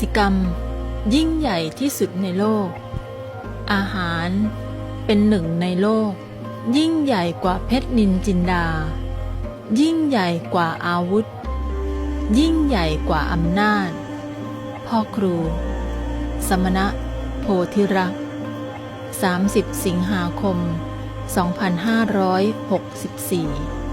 สิกรรม ยิ่งใหญ่ที่สุดในโลก อาหารเป็นหนึ่งในโลก ยิ่งใหญ่กว่าเพชรนินจินดา ยิ่งใหญ่กว่าอาวุธ ยิ่งใหญ่กว่าอำนาจ พ่อครู สมณะ โพธิรักษ์30 สิงหาคม 2564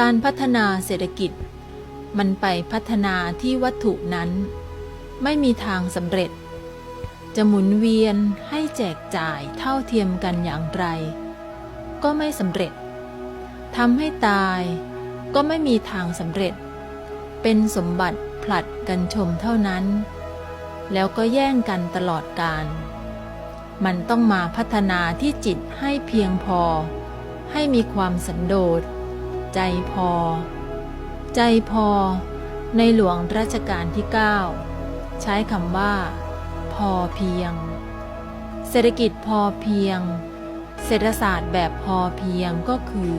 การพัฒนาเศรษฐกิจ มันไปพัฒนาที่วัตถุนั้น ไม่มีทางสำเร็จ จะหมุนเวียนให้แจกจ่ายเท่าเทียมกันอย่างไร ก็ไม่สำเร็จทำให้ตายก็ไม่มีทางสำเร็จ เป็นสมบัติผลัดกันชมเท่านั้น แล้วก็แย่งกันตลอดการ มันต้องมาพัฒนาที่จิตให้เพียงพอ ให้มีความสันโดษ ใจพอ ใจพอ ในหลวงรัชกาลที่ 9 ใช้คำว่า พอเพียง เศรษฐกิจพอเพียง เศรษฐศาสตร์แบบพอเพียงก็คือ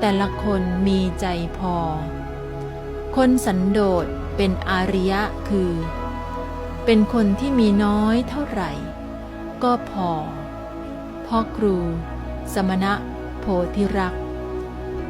แต่ละคนมีใจพอ คนสันโดษเป็นอาริยะคือ เป็นคนที่มีน้อยเท่าไหร่ ก็พอพ่อครู สมณะโพธิรักษ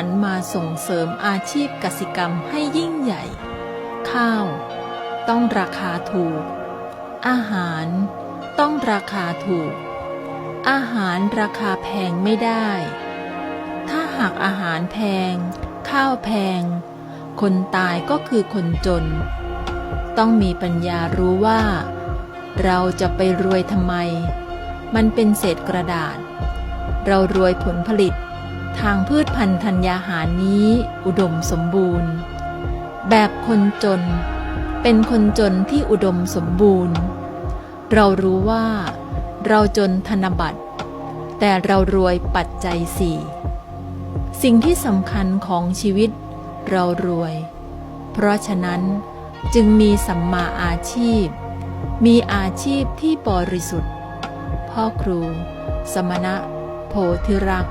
หันมาส่งเสริมอาชีพกสิกรรมให้ยิ่งใหญ่ ข้าว ต้องราคาถูก อาหาร ต้องราคาถูก อาหารราคาแพงไม่ได้ ถ้าหากอาหารแพง ข้าวแพง คนตายก็คือคนจน ต้องมีปัญญารู้ว่า เราจะไปรวยทำไม มันเป็นเศษกระดาษ เรารวยผลผลิต ทางพืชพันธุ์ธัญญาหารนี้ อุดมสมบูรณ์ แบบคนจน เป็นคนจนที่อุดมสมบูรณ์ เรารู้ว่า เราจนธนบัตร แต่เรารวยปัจจัยสี่สิ่งที่สำคัญของชีวิต เรารวย เพราะฉะนั้นจึงมีสัมมาอาชีพ มีอาชีพที่บริสุทธิ์ พ่อครู สมณะ โพธิรักษ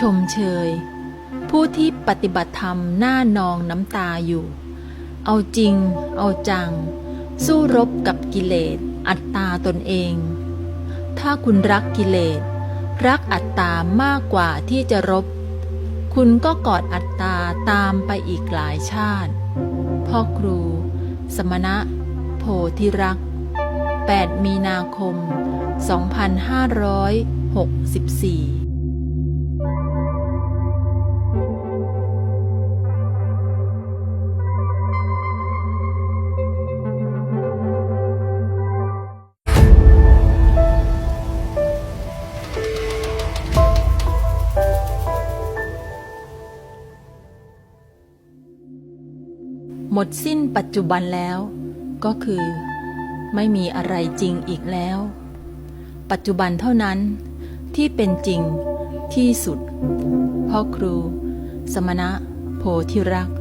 ชมเชย ผู้ที่ปฏิบัติธรรมหน้านองน้ำตาอยู่ เอาจริง เอาจัง สู้รบกับกิเลส อัตตาตนเอง ถ้าคุณรักกิเลส รักอัตตามากกว่าที่จะรบ คุณก็กอดอัตตาตามไปอีกหลายชาติ พ่อครู สมณะ โพธิรัก 8 มีนาคม 2564 หมดสิ้นปัจจุบันแล้ว ก็คือ ไม่มีอะไรจริงอีกแล้ว ปัจจุบันเท่านั้นที่เป็นจริงที่สุด พ่อครู สมณะ โพธิรักษ์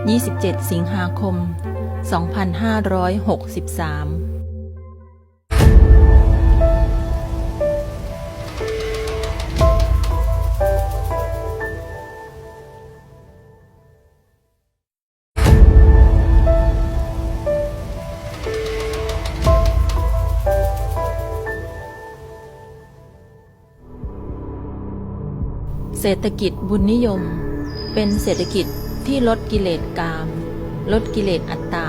27 สิงหาคม 2563 เศรษฐกิจบุญนิยม เป็นเศรษฐกิจที่ลดกิเลสกาม ลดกิเลสอัตตา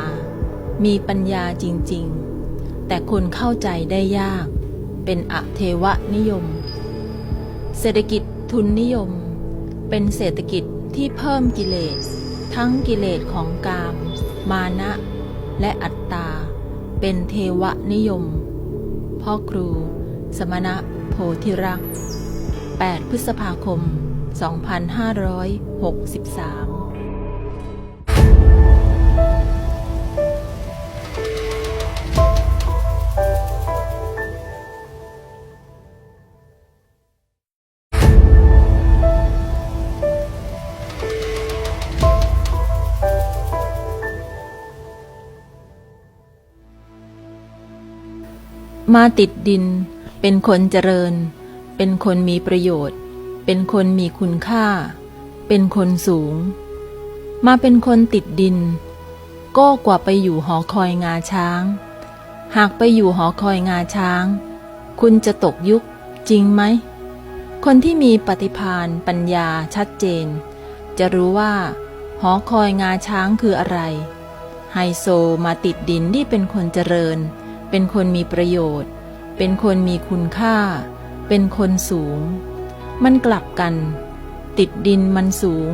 มีปัญญาจริง ๆ แต่คนเข้าใจได้ยาก เป็นอเทวนิยม เศรษฐกิจทุนนิยม เป็นเศรษฐกิจที่เพิ่มกิเลส ทั้งกิเลสของกาม มานะ และอัตตา เป็นเทวนิยม พ่อครู สมณะโพธิรักษ์8พฤษภาคม 2563มาติดดิน เป็นคนเจริญ เป็นคนมีประโยชน์ เป็นคนมีคุณค่า เป็นคนสูง มาเป็นคนติดดิน ก็กว่าไปอยู่หอคอยงาช้าง หากไปอยู่หอคอยงาช้าง คุณจะตกยุคจริงไหม คนที่มีปฏิภาณปัญญาชัดเจน จะรู้ว่า หอคอยงาช้างคืออะไร ไฮโซมาติดดินที่เป็นคนเจริญ เป็นคนมีประโยชน์ เป็นคนมีคุณค่า เป็นคนสูง มันกลับกัน ติดดินมันสูง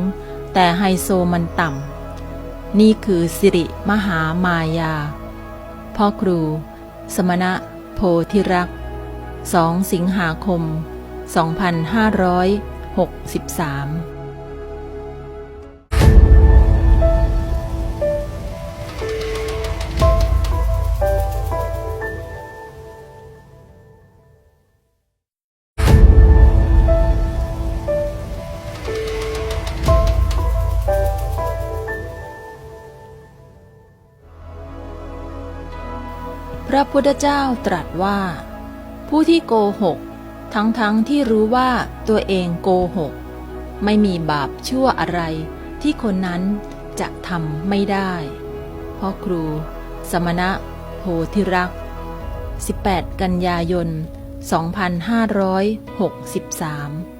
แต่ไฮโซมันต่ำ นี่คือสิริมหามายา พ่อครู สมณะ โพธิรักสองสิงหาคม 2563 ระพุทธเจ้าตรัสว่า ผู้ที่โกหก ทั้งๆทที่รู้ว่าตัวเองโกหก ไม่มีบาปชั่วอะไร ที่คนนั้นจะทำไม่ได้พ่อครู สมณะ โพธิรักษ์18 กันยายน 2563